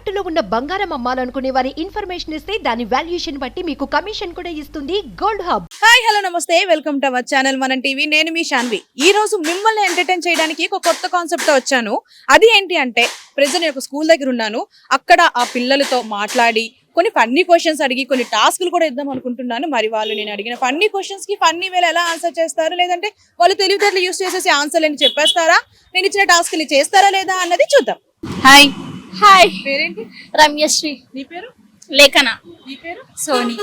తాకట్టులో ఉన్న బంగారం అమ్మాలనుకునే వారి ఇన్ఫర్మేషన్ ఇస్తే దాని వాల్యుయేషన్ బట్టి మీకు కమిషన్ కూడా ఇస్తుంది గోల్డ్ హబ్. హాయ్ హలో నమస్తే. Welcome to our channel Mana TV. నేను మీ శాన్వి ఈ రోజు మిమ్మల్ని ఎంటర్టైన్ చేయడానికి ఒక కొత్త కాన్సెప్ట్తో వచ్చాను. అది ఏంటి అంటే ప్రెజెంట్ నేను ఒక స్కూల్ దగ్గర ఉన్నాను. అక్కడ ఆ పిల్లలతో మాట్లాడి కొన్ని ఫన్నీ క్వశ్చన్స్ అడిగి కొన్ని టాస్క్లు కూడా ఇద్దాం అనుకుంటున్నాను. మరి వాళ్ళు నేను అడిగిన ఫన్నీ క్వశ్చన్స్కి ఫన్నీ వేలు ఎలా ఆన్సర్ చేస్తారు? లేదంటే వాళ్ళు తెలివితేటలు యూస్ చేసేసి ఆన్సర్ అని చెప్పేస్తారా? నేను ఇచ్చిన టాస్క్లు చేస్తారా లేదా అన్నది చూద్దాం. హాయ్. హాయ్ పేరేంటి? రమ్యశ్రీ. నీ పేరు? లేఖన. నీ పేరు? సోని.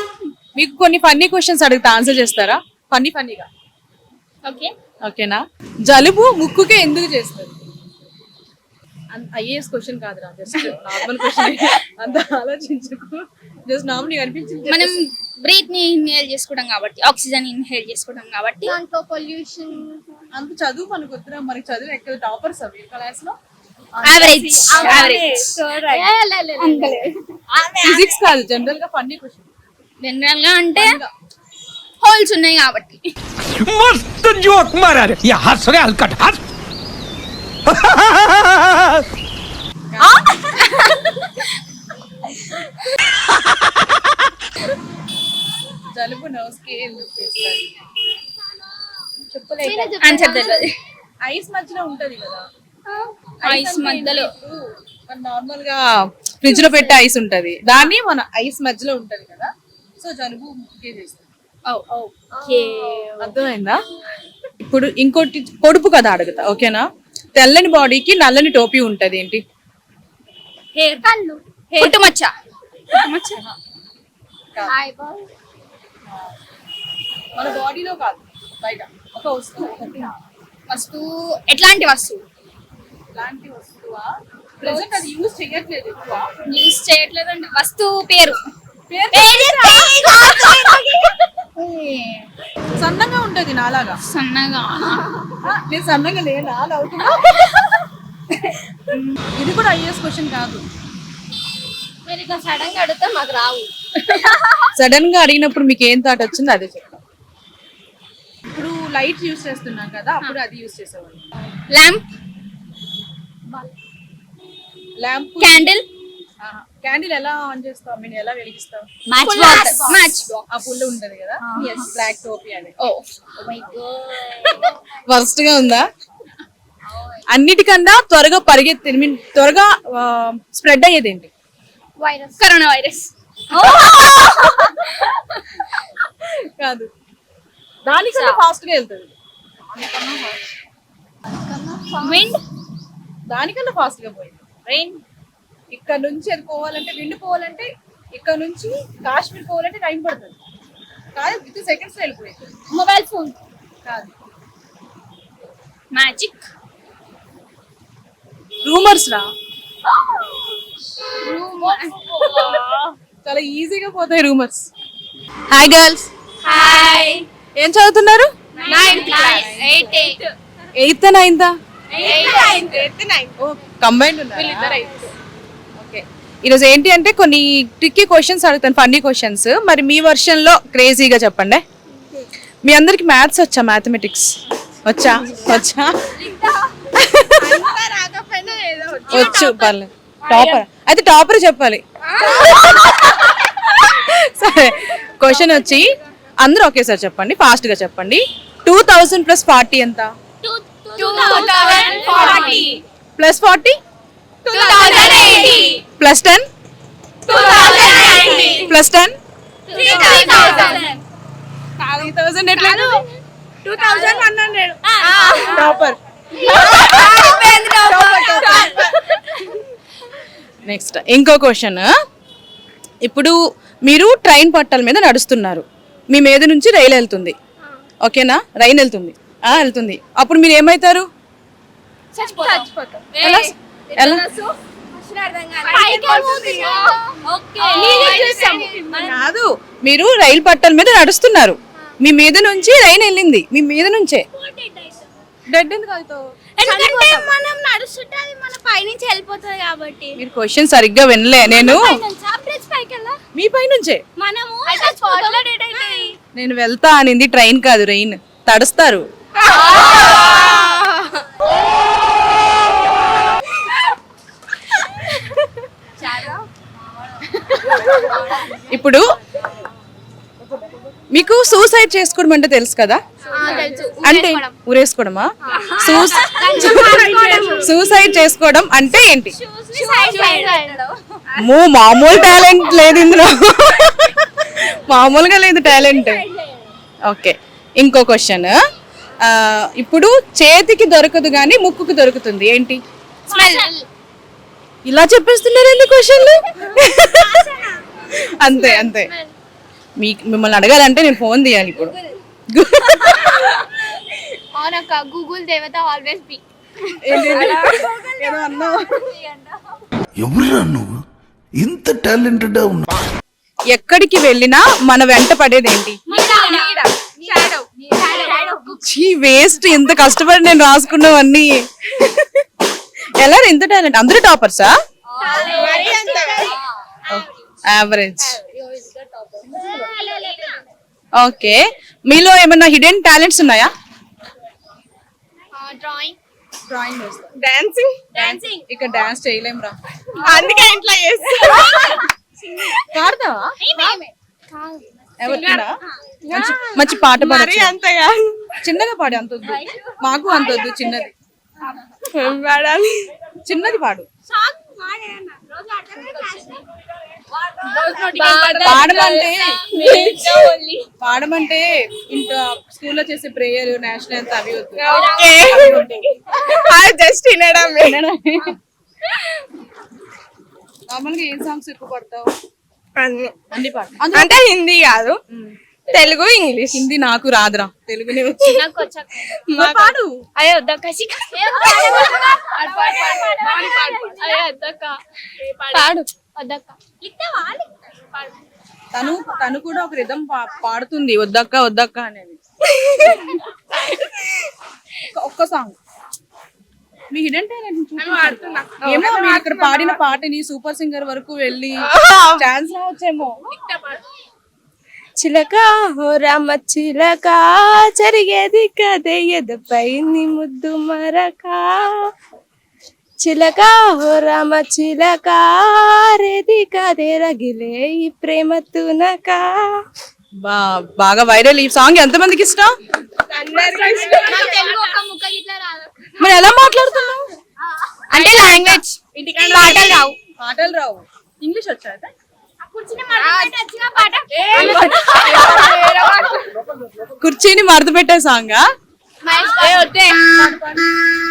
మీకు కొన్ని ఫన్నీ క్వశ్చన్స్ అడిగితే ఆన్సర్ చేస్తారా? ఫన్నీ ఫన్నీగా. ఓకే. ఓకేనా? జలుబు ముక్కుకే ఎందుకు చేస్తారు? ఐఏఎస్ క్వశ్చన్ కాదురా జస్ట్ నార్మల్ క్వశ్చన్ అంత ఆలోచించకు. జస్ట్ నార్మల్ అనిపించింది. మనం బ్రీత్ని ఇన్హేల్ చేసుకోవడం కాబట్టి ఆక్సిజన్ ఇన్హేల్ చేసుకోవడం కాబట్టి. దాంట్లో పొల్యూషన్. అంత చదువు మనకు వద్దురా మనకి చదువు ఎక్కడ టాపర్స్ అవి క్లాస్లో? యావరేజ్ యావరేజ్ ఫిజిక్స్ కాదు జనరల్గా ఫన్నీ క్వశ్చన్ జనరల్గా అంటే హోల్స్ ఉన్నాయి కాబట్టి. మస్త్ జోక్ మారారు. యా హస్ రే హల్కట్ హస్ జలుబు నోస్ చెప్పలేదు ఐస్ మధ్యలో ఉంటది కదా. ఐస్ మధ్యలో. నార్మల్గా ఫ్రిడ్జ్లో పెట్టే ఐస్ ఉంటది. దాన్ని మన ఐస్ మధ్యలో ఉంటది కదా? సో జలుబు చేస్తుంది. అర్థమైందా? ఇప్పుడు ఇంకోటి పొడుపు కదా అడుగుతా ఓకేనా? తెల్లని బాడీకి నల్లని టోపీ ఉంటది ఏంటి? హెయిర్ కళ్ళు. మన బాడీలో కాదు బయట. ఒక వస్తువు. వస్తువు. ఎట్లాంటి వస్తువు? ఇలాంటి వస్తువా? ప్రెసెంట్ అది యూజ్ చేయట్లేదు ఎక్కువ. యూస్ చేయట్లేదండి. వస్తువు పేరు. సన్నగా ఉంటది నాలాగా. సన్నగా. నేను సన్నగా లేనా అవుతున్నా ఇది కూడా ఐఎస్ క్వశ్చన్ కాదు. మీరు ఇట్లా సడన్గా అడిగితే మాకు రావు. సడన్గా అడిగినప్పుడు మీకు ఏం థాట్ వచ్చింది అదే చెప్తాం. ఇప్పుడు లైట్ యూస్ చేస్తున్నాం కదా అప్పుడు అది యూస్ చేసేవాళ్ళు. ల్యాంప్ ల్యాంప్ క్యాండిల్ క్యాండిల్ ఎలా ఆన్ చేస్తాం నేను ఎలా వెలిగిస్తాం మ్యాచ్ బాక్స్ మ్యాచ్ ఆ పుల్ల ఉంటది కదా? బ్లాక్ టోపీ అని ఓ వర్స్ట్గా ఉందా? అన్నిటికన్నా త్వరగా పరిగెత్తి mean, త్వరగా స్ప్రెడ్ అయ్యేది ఏంటి వైరస్ కరోనా వైరస్ కాదు. దానికన్నా ఫాస్ట్గా వెళ్తుంది. విండ్ దానికన్నా ఫాస్ట్గా పోయింది. ట్రైన్ ఇక్కడ నుంచి అది పోవాలంటే విండ్ పోవాలంటే ఇక్కడ నుంచి కాశ్మీర్ పోవాలంటే టైం పడుతుంది. కాదు విత్ సెకండ్స్లో వెళ్ళిపోయింది మొబైల్ ఫోన్ కాదు. మ్యాజిక్ రూమర్స్ రా? చాలా ఈజీగా పోతాయి రూమర్స్ హాయ్ గర్ల్స్ హాయ్ ఏం చదువుతున్నారు? ఎయిత్ నైన్త్ కంబైన్డ్ ఉన్నారు? ఓకే ఈరోజు ఏంటి అంటే కొన్ని ట్రిక్కీ క్వశ్చన్స్ అడుగుతాను ఫన్నీ క్వశ్చన్స్ మరి మీ వర్షన్లో క్రేజీగా చెప్పండి. మీ అందరికి మ్యాథ్స్ వచ్చా మ్యాథమెటిక్స్ వచ్చా? వచ్చా? వచ్చు పర్లేదు టాపర్ అయితే టాపర్ చెప్పాలి. సరే క్వశ్చన్ వచ్చి అందరూ ఒకేసారి చెప్పండి ఫాస్ట్గా చెప్పండి. టూ థౌసండ్ ప్లస్ ఫార్టీ ఎంత? Plus forty plus ten plus ten thousand ఎట్లా? Two thousand one hundred topper next ఇంకో క్వశ్చన్ ఇప్పుడు మీరు ట్రైన్ పట్టాల మీద నడుస్తున్నారు. మీ మీద నుంచి రైలు వెళ్తుంది. ఓకేనా? రైలు వెళ్తుంది. వెళ్తుంది. అప్పుడు మీరు ఏమవుతారు ఎలా? ఎలా? కాదు మీరు రైలు పట్టాల మీద నడుస్తున్నారు. మీ మీద నుంచి రైలు వెళ్ళింది. మీ మీద నుంచే. డెడ్ ఎందుకు అవుతావు? ఎందుకంటే మనం నడుస్తుంటే అది మన పైనుంచి వెళ్ళిపోతుంది కాబట్టి. మీరు క్వశ్చన్ సరిగ్గా వినలే. నేను మీ పై నుంచే? మనము నేను వెళ్తా అనింది. ట్రైన్ కాదు రెయిన్ తడుస్తారు. ఇప్పుడు మీకు సూసైడ్ చేసుకోవడం అంటే తెలుసు కదా? అంటే ఊరేసుకోవడమా? సూస్ సూసైడ్ చేసుకోవడం అంటే ఏంటి? మో మామూలు టాలెంట్ లేదు ఇందులో. మామూలుగా లేదు టాలెంట్. ఓకే. ఇంకో క్వశ్చన్. ఇప్పుడు చేతికి దొరకదు కానీ ముక్కుకు దొరుకుతుంది. ఏంటి? ఇలా చెప్పేస్తున్నారు ఎన్ని క్వశ్చన్లు? అంతే అంతే. మీ మిమ్మల్ని అడగాలంటే నేను ఫోన్ తీయాలి ఇప్పుడు. అవునక్క గూగుల్ దేవత ఆల్వేస్ బి నువ్వు? ఇంత టాలెంటెడ్ ఎక్కడికి వెళ్ళినా మన వెంట పడేది ఏంటి చీ వేస్ట్ ఎంత కష్టపడి నేను రాసుకున్నవన్నీ. ఎలా ఇంత టాలెంట్ అందరూ టాపర్సా యావరేజ్ ఓకే మీలో ఏమైనా హిడెన్ టాలెంట్స్ ఉన్నాయా? డ్రాయింగ్ డ్రాయింగ్ డాన్సింగ్ డాన్సింగ్ ఇక్కడ డాన్స్ చేయలేం రా. అందుకే ఇంట్లో పాడతావా? మంచి మంచి పాట పాడచ్చు. అంతగా చిన్నగా పాడు అంత వద్దు. మాకు అంత వద్దు చిన్నది. పాడాలి? చిన్నది పాడు. పాడమంటే పాడమంటే ఇంట్లో స్కూల్లో చేసే ప్రేయర్ నేషనల్ అవి జస్ట్ వినడం నార్మల్గా ఏం సాంగ్స్ ఎక్కువ పాడతావు? అన్ని. అన్ని పాడు అంటే హిందీ కాదు. తెలుగు ఇంగ్లీష్. హిందీ నాకు రాదురా. తెలుగునే వచ్చి. నాకు వచ్చాక. మరి పాడు. అయ్యో పాడు తను తను కూడా ఒక రిధం పాడుతుంది. వద్దక్క వద్దక్క అనేది. ఒక్క సాంగ్ మీ హిడెన్ టాలెంట్ ఏమో మీరు ఇక్కడ పాడిన పాటని సూపర్ సింగర్ వరకు వెళ్ళి ఛాన్స్ రావచ్చేమో. చిలక హో రామ చిలక జరిగేది కదే ఎదపై నీ ముద్దు మరక. చిలక హో రామ చిలక రేది కదే రగిలే ఈ ప్రేమ తునక. బాగా వైరల్ ఈ సాంగ్ ఎంత మందికి ఇష్టం? మరి ఎలా మాట్లాడుతున్నావు? అంటే లాంగ్వేజ్ పాటలు రావు. పాటలు రావు. ఇంగ్లీష్ వచ్చా? కుర్చీని మడత పెట్టే సాంగా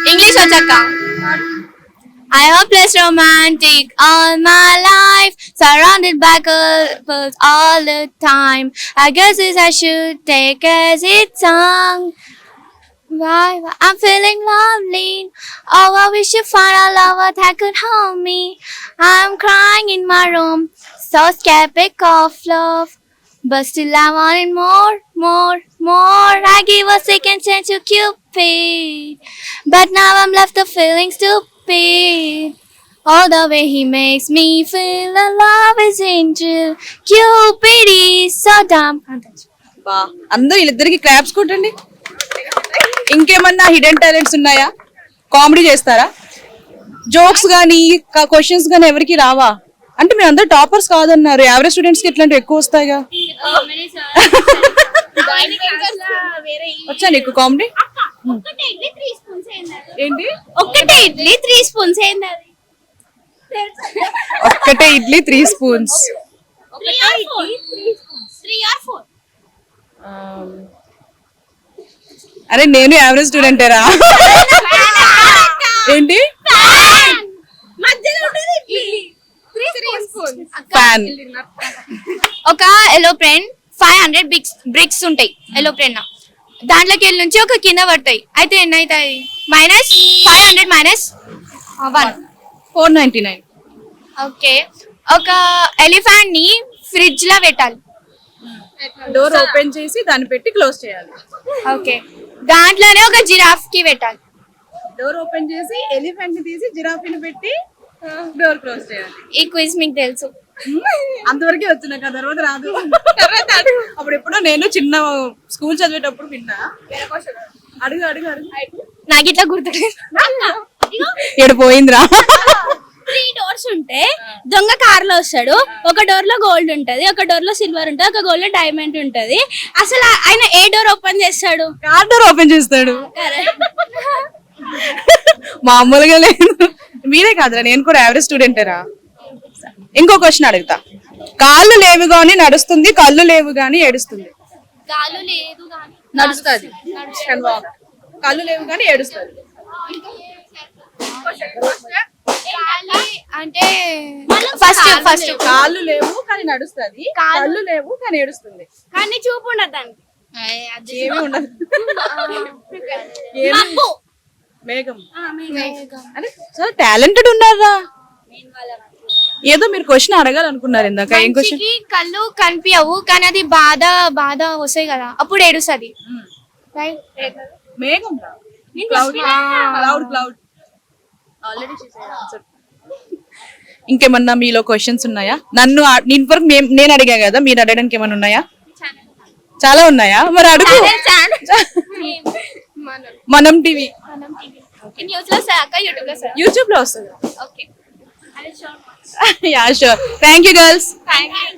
ఇంగ్లీష్ వచ్చాక I hope less romantic all my life, surrounded by couples all the time. I guess this I should take as its song. Why? I'm feeling lovely. Oh, I wish you find a lover that could hold me. I'm crying in my room, so skeptic of love. But still I wanted more, more, more. I give a second chance to Cupid. But now I'm left of feeling stupid. All the way he makes me feel the love is angel. Cupid is so dumb. బా అందరూ వీళ్ళిద్దరికి claps కొట్టండి. ఇంకేమన్నా hidden talents ఉన్నాయా? Comedy చేస్తారా? Jokes కానీ questions కానీ ఎవరికి రావా? అంటే మీరు అందరు టాపర్స్ కాదన్నారు. యావరేజ్ స్టూడెంట్స్కి ఇట్లాంటివి ఎక్కువ వస్తాయిగా? వచ్చా నీకు కామెడీ ఏంటి? ఒక్కటే ఇడ్లీ త్రీ స్పూన్స్. ఏంది అది? ఒక్కటే ఇడ్లీ త్రీ స్పూన్స్. అరే నేను యావరేజ్ స్టూడెంటేరా ఏంటి? ఫ్యాన్ ఒక aeroplane five hundred bricks bricks ఉంటాయి. ఎలోప్రేన్ దాంట్లోకి వెళ్ళి నుంచి ఒక కింద పడతాయి. అయితే ఎన్ని అవుతాయి minus five hundred minus one. Four ninety nine. Okay. ఒక ఎలిఫెంట్ని ఫ్రిడ్జ్లో పెట్టాలి. డోర్ ఓపెన్ చేసి దాన్ని పెట్టి క్లోజ్ చేయాలి. ఓకే. దాంట్లోనే ఒక జిరాఫ్కి పెట్టాలి. డోర్ ఓపెన్ చేసి ఎలిఫెంట్ని తీసి జిరాఫీని పెట్టి డోర్ క్లోజ్ చేయాలి. ఈ క్విజ్ మీకు తెలుసు. అంతవరకే వచ్చిన కదా తర్వాత రాదు అప్పుడు ఎప్పుడో నేను చిన్న స్కూల్ చదివేటప్పుడు విన్నా. అడుగు అడుగు అడుగు. నాకు ఇట్లా గుర్తులేదు. పోయిందిరా. త్రీ డోర్స్ ఉంటే దొంగ కార్లో వస్తాడు. ఒక డోర్లో గోల్డ్ ఉంటది ఒక డోర్లో సిల్వర్ ఉంటది ఒక గోల్డ్లో డైమండ్ ఉంటది. అసలు ఆయన ఏ డోర్ ఓపెన్ చేస్తాడు? కార్ డోర్ ఓపెన్ చేస్తాడు. మామూలుగా లేదు. మీరే కాదురా నేను కూడా యావరేజ్ స్టూడెంటేరా ఇంకో క్వశ్చన్ అడుగుతా. కాళ్ళు లేవు గాని నడుస్తుంది కళ్ళు లేవు గాని ఏడుస్తుంది. లేదు నడుస్తుంది. కళ్ళు లేవు గాని ఏడుస్తుంది. అంటే ఫస్ట్ ఫస్ట్ కాళ్ళు లేవు. కానీ నడుస్తుంది కళ్ళు లేవు కానీ ఏడుస్తుంది. కానీ చూపు ఉండదు దానికి. ఏమీ ఉండదు. మబ్బు. మేఘం. అరే చాలా టాలెంటెడ్ ఉన్నారా ఏదో మీరు క్వశ్చన్ అడగాలనుకున్నారు ఇందాక. ఏం క్వశ్చన్ మనిషికి కళ్ళు కనిపించవు కానీ అది బాధ బాధ వస్తాయి కదా. అప్పుడు ఏడుస్తుంది. మేఘం క్లౌడ్ క్లౌడ్ క్లౌడ్ ఆల్రెడీ ఇంకేమన్నా మీలో క్వశ్చన్స్ ఉన్నాయా? నన్ను ఇంతవరకు నేను అడిగా కదా మీరు అడగడానికి ఏమైనా ఉన్నాయా? చాలా ఉన్నాయా? మరి అడుగు. మనం టీవీ యూట్యూబ్లో వస్తుంది okay yeah sure thank you girls thank you